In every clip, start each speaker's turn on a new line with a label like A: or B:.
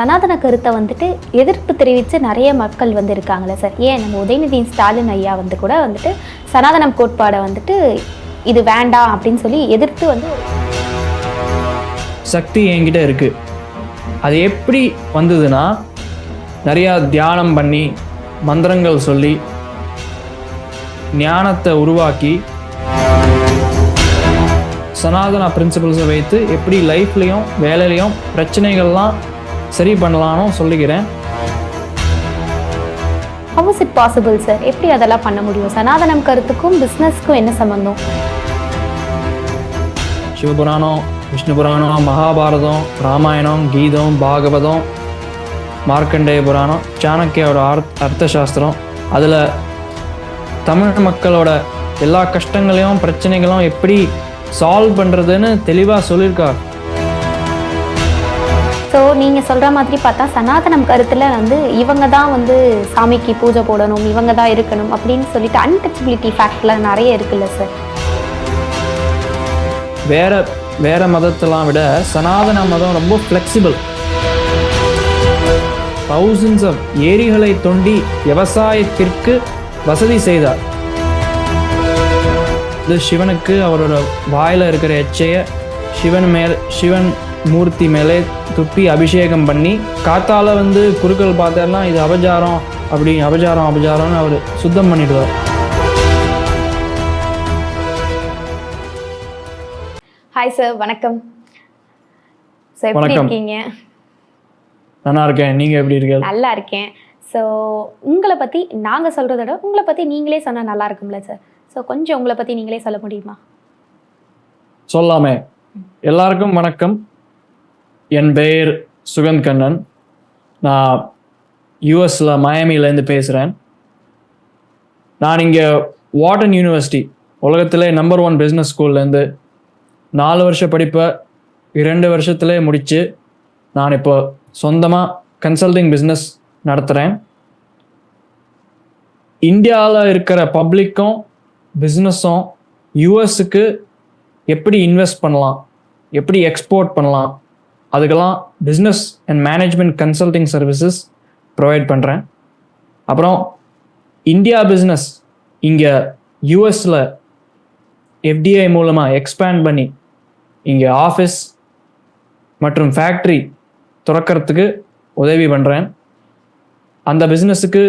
A: சனாதன கருத்தை வந்துட்டு எதிர்ப்பு தெரிவித்து நிறைய மக்கள் வந்து இருக்காங்களே சார். ஏன்? நம்ம உதயநிதி ஸ்டாலின் ஐயா வந்து கூட வந்துட்டு சனாதனம் கோட்பாடை வந்துட்டு இது வேண்டாம் அப்படின்னு சொல்லி எதிர்த்து வந்து
B: சக்தி என்கிட்ட இருக்குது அது எப்படி வந்ததுன்னா நிறையா தியானம் பண்ணி மந்திரங்கள் சொல்லி ஞானத்தை உருவாக்கி சனாதன பிரின்சிபல்ஸை வைத்து எப்படி லைஃப்லேயும் வேலையிலையும் பிரச்சனைகள்லாம் சரி பண்ணலான்னு சொல்லிக்கிறேன்
A: how is it possible sir எப்படி அதெல்லாம் பண்ண முடியும்? சனாதனம் கருத்துக்கும் பிஸ்னஸ்க்கும் என்ன சம்மந்தம்
B: சிவபுராணம் விஷ்ணு புராணம் மகாபாரதம் ராமாயணம் கீதம் பாகவதம் மார்க்கண்டேய புராணம் சாணக்கியோட அர்த் அர்த்த சாஸ்திரம் அதில் தமிழ் மக்களோட எல்லா கஷ்டங்களையும் பிரச்சனைகளும் எப்படி சால்வ் பண்ணுறதுன்னு தெளிவாக சொல்லியிருக்கார்.
A: ஸோ நீங்கள் சொல்கிற மாதிரி பார்த்தா சனாதனம் கருத்தில் வந்து இவங்க தான் வந்து சாமிக்கு பூஜை போடணும் இவங்க தான் இருக்கணும் அப்படின்னு சொல்லிட்டு அன்டச்சபிலிட்டி ஃபேக்ட்லாம் நிறைய இருக்குல்ல சார்
B: வேற வேற மதத்தெல்லாம் விட சனாதன மதம் ரொம்ப ஃப்ளெக்சிபிள் தௌசண்ட்ஸ் ஆஃப் ஏரிகளை தோண்டி விவசாயத்திற்கு வசதி செய்தார். இது சிவனுக்கு அவரோட வாயில இருக்கிற எச்சைய சிவன் மேல் சிவன் மூர்த்தி மேலே துப்பி அபிஷேகம் பண்ணி காத்தால வந்து குருக்கள் பார்த்தாருன்னா இது அபஜாரம் அப்படி அபஜாரம் அபஜாரம்னு அவர் சுத்தம் பண்ணிடுவார்.
A: ஹாய் சார் வணக்கம். ஸோ எப்படி. இருக்கீங்க?
B: நல்லா இருக்கேன். நீங்க எப்படி இருக்கீங்க?
A: நல்லா இருக்கேன். ஸோ உங்களை பற்றி நாங்கள் சொல்கிறத விட உங்களை பற்றி நீங்களே சொன்னால் நல்லா இருக்கும்ல சார் ஸோ கொஞ்சம் உங்களை பற்றி நீங்களே சொல்ல முடியுமா?
B: சொல்லாமே. எல்லாருக்கும் வணக்கம். என் பெயர் சுகந்த் கண்ணன். நான் யூஎஸில் மயாமிலேருந்து பேசுகிறேன் நான் இங்கே வாட்டன் யூனிவர்சிட்டி உலகத்திலே நம்பர் ஒன் பிஸ்னஸ் ஸ்கூல்லேருந்து நாலு வருஷ படிப்பை இரண்டு வருஷத்திலே முடித்து நான் இப்போ சொந்தமாக கன்சல்டிங் பிஸ்னஸ் நடத்துகிறேன் இந்தியாவில் இருக்கிற பப்ளிக்கும் பிஸ்னஸும் யூஎஸுக்கு எப்படி இன்வெஸ்ட் பண்ணலாம் எப்படி எக்ஸ்போர்ட் பண்ணலாம் அதுக்கெல்லாம் business and management consulting services provide பண்ணுறேன் அப்புறம் இந்தியா பிஸ்னஸ் இங்கே யூஎஸில் எஃப்டிஐ மூலமாக எக்ஸ்பேண்ட் பண்ணி இங்கே ஆஃபீஸ் மற்றும் ஃபேக்ட்ரி திறக்கறதுக்கு உதவி பண்ணுறேன் அந்த பிஸ்னஸுக்கு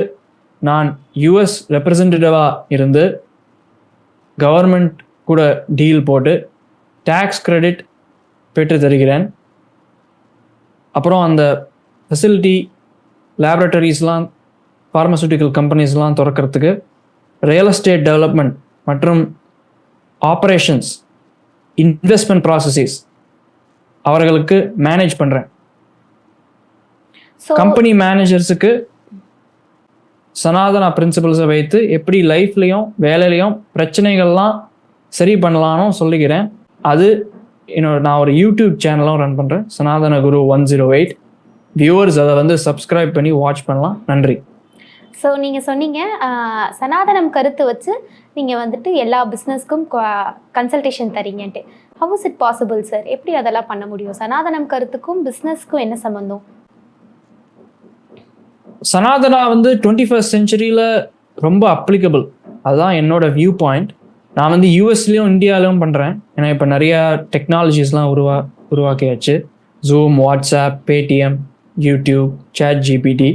B: நான் யூஎஸ் ரெப்ரசன்டேட்டிவாக இருந்து கவர்மெண்ட் கூட டீல் போட்டு டேக்ஸ் கிரெடிட் பெற்று தருகிறேன் அப்புறம் அந்த ஃபெசிலிட்டி லேபரட்டரிஸ்லாம் ஃபார்மசூட்டிக்கல் கம்பெனிஸ்லாம் திறக்கிறதுக்கு ரியல் எஸ்டேட் டெவலப்மெண்ட் மற்றும் ஆப்ரேஷன்ஸ் இன்வெஸ்ட்மெண்ட் ப்ராசஸஸ் அவர்களுக்கு மேனேஜ் பண்ணுறேன் கம்பெனி மேனேஜர்ஸுக்கு சனாதன பிரின்சிபல்ஸை வைத்து எப்படி லைஃப்லேயும் வேலையிலையும் பிரச்சனைகள்லாம் சரி பண்ணலான்னு சொல்லிக்கிறேன். அது என்னோட நான் ஒரு யூடியூப் சேனலும் ரன் பண்ணுறேன் Sanatana Guru one zero eight viewers அதை வந்து சப்ஸ்கிரைப் பண்ணி வாட்ச் பண்ணலாம். நன்றி.
A: ஸோ நீங்கள் சொன்னீங்க சனாதனம் கருத்து வச்சு நீங்கள் வந்துட்டு எல்லா பிஸ்னஸ்க்கும் consultation தரீங்கன்ட்டு. How is it possible sir எப்படி அதெல்லாம் பண்ண முடியும்? சனாதனம் கருத்துக்கும் பிஸ்னஸ்க்கும் என்ன சம்மந்தம்
B: சனாதனா வந்து டுவெண்ட்டி ஃபர்ஸ்ட் செஞ்சுரியில் ரொம்ப அப்ளிகபிள் அதுதான் என்னோட வியூ பாயிண்ட் நான் வந்து யூஎஸ்லேயும் இந்தியாவிலும் பண்ணுறேன் ஏன்னா இப்போ நிறையா டெக்னாலஜிஸ்லாம் உருவா உருவாக்கியாச்சு. Zoom WhatsApp Paytm YouTube chat GPT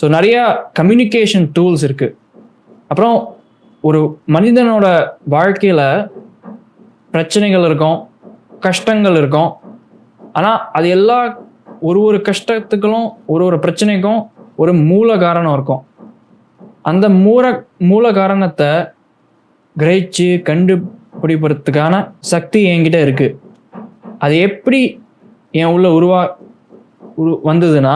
B: so நிறையா கம்யூனிகேஷன் டூல்ஸ் இருக்குது அப்புறம் ஒரு மனிதனோட வாழ்க்கையில் பிரச்சனைகள் இருக்கும் கஷ்டங்கள் இருக்கும். ஆனால் அது எல்லா ஒரு ஒரு கஷ்டத்துக்களும் ஒரு ஒரு பிரச்சனைக்கும் ஒரு மூல காரணம் இருக்கும். அந்த மூல மூல காரணத்தை கிரகிச்சு கண்டுபிடிப்பதற்கான சக்தி என்கிட்ட இருக்கு. அது எப்படி என் உள்ள உருவா உரு வந்ததுன்னா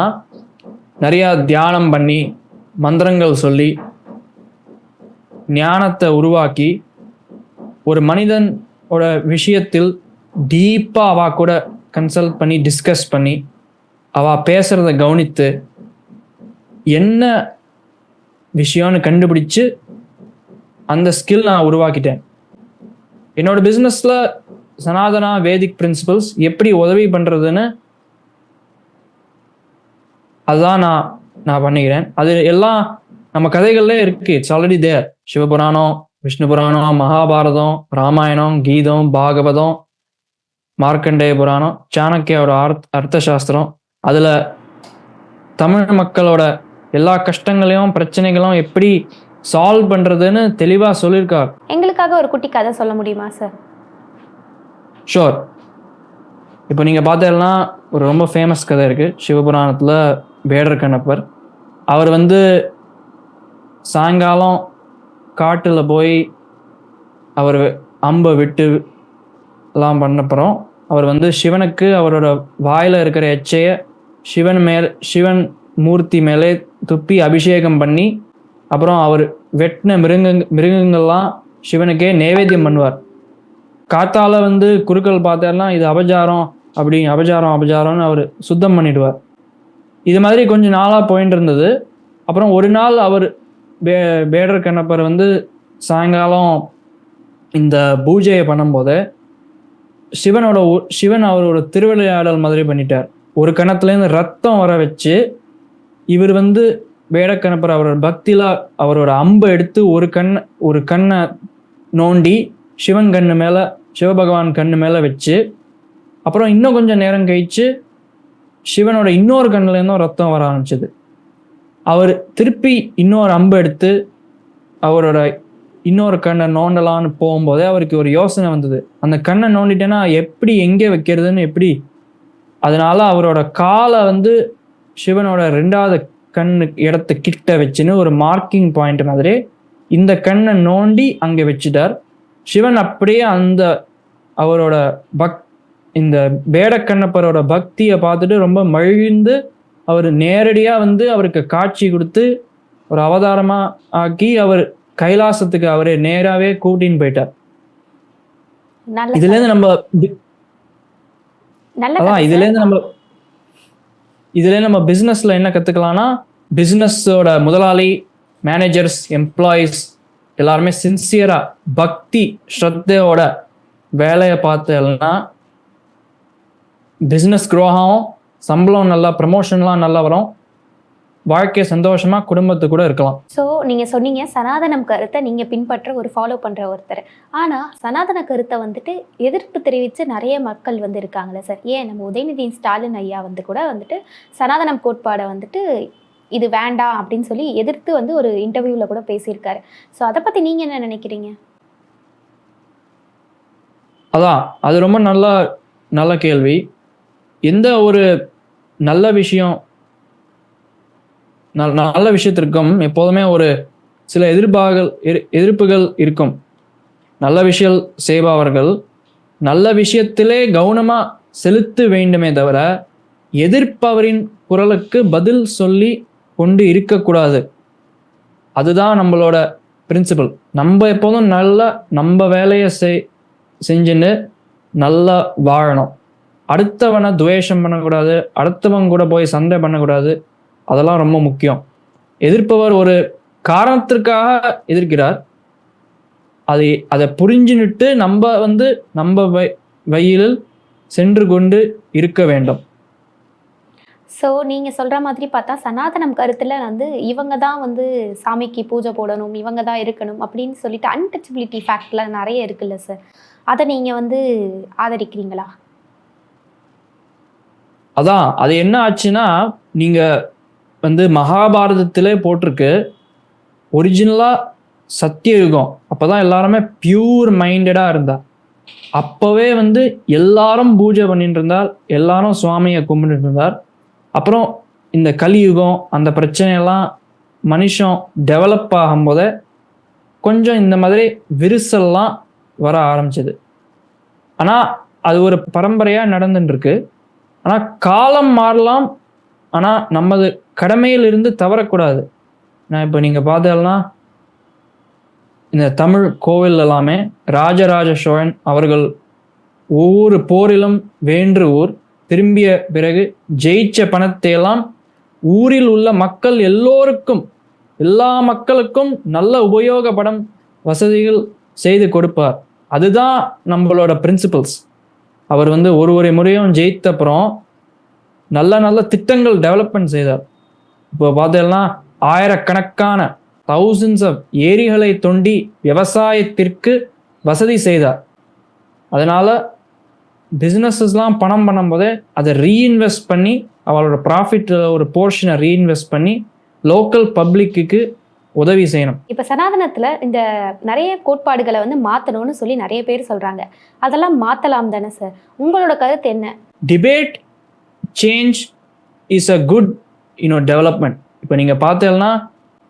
B: நிறையா தியானம் பண்ணி மந்திரங்கள் சொல்லி ஞானத்தை உருவாக்கி ஒரு மனிதனோட விஷயத்தில் டீப்பாக அவா கூட கன்சல்ட் பண்ணி டிஸ்கஸ் பண்ணி அவா பேசுகிறத கவனித்து என்ன விஷயம்னு கண்டுபிடிச்சு அந்த ஸ்கில் நான் உருவாக்கிட்டேன். என்னோட பிஸ்னஸில் சனாதனா வேதிக் பிரின்சிபல்ஸ் எப்படி உதவி பண்ணுறதுன்னு அதுதான் நான் நான் பண்ணிக்கிறேன். அது எல்லாம் நம்ம கதைகள்ல இருக்கு. It's already there Shivapuranam Vishnu Puranam Mahabharatam Ramayanam கீதம் பாகவதம் மார்க்கண்டேய புராணம் சாணக்கியோட அர்த் அர்த்த சாஸ்திரம் அதில் தமிழ் மக்களோட எல்லா கஷ்டங்களையும் பிரச்சனைகளும் எப்படி சால்வ் பண்றதுன்னு தெளிவா சொல்லியிருக்கார்
A: எங்களுக்காக ஒரு குட்டி கதை சொல்ல முடியுமா சார்
B: ஷோர் இப்போ நீங்கள் பார்த்தீங்கன்னா ஒரு ரொம்ப ஃபேமஸ் கதை இருக்குது சிவபுராணத்தில் வேடர் கண்ணப்பர். அவர் வந்து சாயங்காலம் காட்டில் போய் அவர் அம்பை விட்டு எல்லாம் பண்ணப்புறம் அவர் வந்து சிவனுக்கு அவரோட வாயில் இருக்கிற எச்சையை சிவன் மேல் சிவன் மூர்த்தி மேலே துப்பி அபிஷேகம் பண்ணி அப்புறம் அவர் வெட்டின மிருங்க மிருகங்கள்லாம் சிவனுக்கே நைவேத்தியம் பண்ணுவார். காத்தால வந்து குருக்கள் பார்த்தாலாம் இது அபஜாரம் அப்படி அபஜாரம் அபஜாரம்னு அவர் சுத்தம் பண்ணிடுவார். இது மாதிரி கொஞ்சம் நாளாக போயிட்டு இருந்தது. அப்புறம் ஒரு நாள் அவர் பே பேடர் கண்ணப்பர் வந்து சாயங்காலம் இந்த பூஜையை பண்ணும்போது சிவனோட ஒ- சிவன் அவரோட திருவிளையாடல் மாதிரி பண்ணிட்டார். ஒரு கணத்துலேருந்து ரத்தம் வர வச்சு இவர் வந்து வேடக்கணப்பர் அவரோட பக்தியில அவரோட அம்பை எடுத்து ஒரு கண் ஒரு கண்ணை நோண்டி சிவன் கண்ணு மேலே சிவபகவான் கண்ணு மேலே வச்சு அப்புறம் இன்னும் கொஞ்சம் நேரம் கழிச்சு சிவனோட இன்னொரு கண்ணுல இருந்தும் ரத்தம் வர ஆரம்பிச்சது. அவர் திருப்பி இன்னொரு அம்பு எடுத்து அவரோட இன்னொரு கண்ணை நோண்டலான்னு போகும்போதே அவருக்கு ஒரு யோசனை வந்தது. அந்த கண்ணை நோண்டிட்டேன்னா எப்படி எங்கே வைக்கிறதுன்னு எப்படி? அதனால அவரோட காலை வந்து சிவனோட ரெண்டாவது கண்ணு இடத்து கிட்ட வச்சுன்னு ஒரு மார்க்கிங் பாயிண்ட் மாதிரி இந்த கண்ணை நோண்டி அங்கே வச்சுட்டார். சிவன் அப்படியே அந்த அவரோட பக் இந்த பேடக்கண்ணப்பரோட பக்தியை பார்த்துட்டு ரொம்ப மகிழ்ந்து அவர் நேரடியாக வந்து அவருக்கு காட்சி கொடுத்து ஒரு அவதாரமா ஆக்கி அவர் கைலாசத்துக்கு அவரே நேராவே கூட்டின்னு போயிட்டார். இதுல இருந்து நம்ம பி-
A: நல்ல
B: அதான்
A: கதை
B: இதுல
A: sir.
B: இருந்து நம்ம இதுல நம்ம பிசினஸ்ல என்ன கத்துக்கலாம்னா பிசினஸோட முதலாளி மேனேஜர்ஸ் எம்ப்ளாயீஸ் எல்லாருமே சின்சியரா பக்தி ஸ்ரத்தையோட வேலையை பார்த்தேன்னா பிஸ்னஸ் க்ரோ ஆகும் சம்பளம் நல்லா ப்ரமோஷன்லாம் நல்லா வரும். வாழ்க்கை சந்தோஷமா குடும்பத்து கூட இருக்கலாம்.
A: ஸோ நீங்கள் சொன்னீங்க சனாதனம் கருத்தை நீங்கள் பின்பற்ற ஒரு ஃபாலோ பண்ணுற ஒருத்தர். ஆனால் சனாதன கருத்தை வந்துட்டு எதிர்ப்பு தெரிவித்து நிறைய மக்கள் வந்து இருக்காங்களே சார். ஏன்? நம்ம உதயநிதி ஸ்டாலின் ஐயா வந்து கூட வந்துட்டு சனாதனம் கோட்பாடை வந்துட்டு இது வேண்டாம் அப்படின்னு சொல்லி எதிர்த்து வந்து ஒரு இன்டர்வியூவில் கூட பேசியிருக்காரு. ஸோ அதை பற்றி நீங்கள் என்ன நினைக்கிறீங்க?
B: அதான் அது ரொம்ப நல்ல நல்ல கேள்வி. எந்த ஒரு நல்ல விஷயம் நல்ல விஷயத்திற்கும் எப்போதுமே ஒரு சில எதிர்பார்கள் எதிர்- எதிர்ப்புகள் இருக்கும். நல்ல விஷயம் செய்பவர்கள் நல்ல விஷயத்திலே கவனமாக செலுத்த வேண்டுமே தவிர எதிர்ப்பவரின் குரலுக்கு பதில் சொல்லி கொண்டு இருக்கக்கூடாது. அதுதான் நம்மளோட பிரின்சிபல் நம்ம எப்போதும் நல்லா நம்ம வேலையை செய் செஞ்சுன்னு நல்லா வாழணும். அடுத்தவனை துவேஷம் பண்ணக்கூடாது அடுத்தவன் கூட போய் சண்டை பண்ணக்கூடாது அதெல்லாம் ரொம்ப முக்கியம். எதிர்ப்பவர் ஒரு காரணத்திற்காக எதிர்க்கிறார். அதை அதை புரிஞ்சுன்னுட்டு நம்ம வந்து நம்ம வ வழியில் சென்று கொண்டு இருக்க வேண்டும்.
A: ஸோ நீங்கள் சொல்கிற மாதிரி பார்த்தா சனாதனம் கருத்தில் வந்து இவங்க தான் வந்து சாமிக்கு பூஜை போடணும் இவங்க தான் இருக்கணும் அப்படின்னு சொல்லிட்டு அன்டச்சபிலிட்டி ஃபேக்ட்லாம் நிறைய இருக்குல்ல சார் அதை நீங்கள் வந்து ஆதரிக்கிறீங்களா?
B: அதான் அது என்ன ஆச்சுன்னா நீங்க வந்து மகாபாரதத்திலே போட்டிருக்கு. ஒரிஜினலாக சத்தியயுகம். அப்பதான் எல்லாருமே பியூர் மைண்டடாக இருந்தா. அப்போவே வந்து எல்லாரும் பூஜை பண்ணிட்டு இருந்தார். எல்லாரும் சுவாமியை கும்பிட்டு இருந்தார். அப்புறம் இந்த கலியுகம் அந்த பிரச்சனையெல்லாம் மனுஷன் டெவலப் ஆகும்போதே கொஞ்சம் இந்த மாதிரி விரிசல்லாம் வர ஆரம்பிச்சது. ஆனால் அது ஒரு பரம்பரையாக நடந்துட்டு இருக்கு. ஆனால் காலம் மாறலாம் ஆனால் நமது கடமையிலிருந்து தவறக்கூடாது. நான் இப்போ நீங்கள் பார்த்தாலாம் இந்த தமிழ் கோவில் எல்லாமே ராஜராஜ சோழன் அவர்கள் ஒவ்வொரு போரிலும் வேன்று ஊர். திரும்பிய பிறகு ஜெயிச்ச பணத்தை எல்லாம் ஊரில் உள்ள மக்கள் எல்லோருக்கும் எல்லா மக்களுக்கும் நல்ல உபயோகப்படும் வசதிகள் செய்து கொடுப்பார். அதுதான் நம்மளோட பிரின்சிபல்ஸ் அவர் வந்து ஒரு ஒரு முறையும் ஜெயித்த அப்புறம் நல்ல நல்ல திட்டங்கள் டெவலப்மெண்ட் செய்தார். இப்போ பார்த்தீங்கன்னா ஆயிரக்கணக்கான thousands ஆஃப் ஏரிகளை தோண்டி விவசாயத்திற்கு வசதி செய்தார். அதனால பிஸ்னஸஸ்லாம் பணம் பண்ணும்போதே அதை ரீஇன்வெஸ்ட் பண்ணி அவளோட ப்ராஃபிட்டில் ஒரு போர்ஷனை ரீஇன்வெஸ்ட் பண்ணி லோக்கல் பப்ளிக்கு உதவி செய்யணும்.
A: இப்போ சனாதனத்தில் இந்த நிறைய கோட்பாடுகளை வந்து மாற்றணும்னு சொல்லி நிறைய பேர் சொல்கிறாங்க அதெல்லாம் மாற்றலாம் தானே சார் உங்களோட கருத்து என்ன?
B: Debate change is a good you know development இப்போ நீங்கள் பார்த்தீங்கன்னா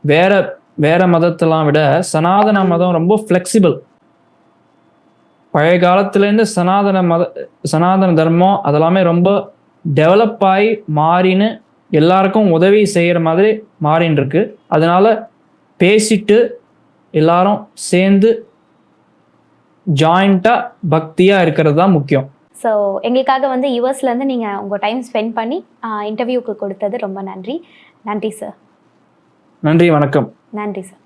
B: வேற வேற மதத்தெல்லாம் விட சனாதன மதம் ரொம்ப ஃப்ளெக்சிபிள் பழைய காலத்துலேருந்து சனாதன மத சனாதன தர்மம் அதெல்லாமே ரொம்ப டெவலப் ஆகி மாறின்னு எல்லாருக்கும் உதவி செய்கிற மாதிரி மாறின்னு இருக்கு அதனால பேசிட்டு எல்லாரும் சேர்ந்து ஜாயிண்ட்டாக பக்தியாக இருக்கிறது தான் முக்கியம்.
A: ஸோ எங்களுக்காக வந்து யூஎஸ்லேருந்து நீங்கள் உங்கள் டைம் ஸ்பெண்ட் பண்ணி இன்டர்வியூக்கு கொடுத்தது ரொம்ப நன்றி. நன்றி சார்
B: நன்றி வணக்கம்.
A: நன்றி சார்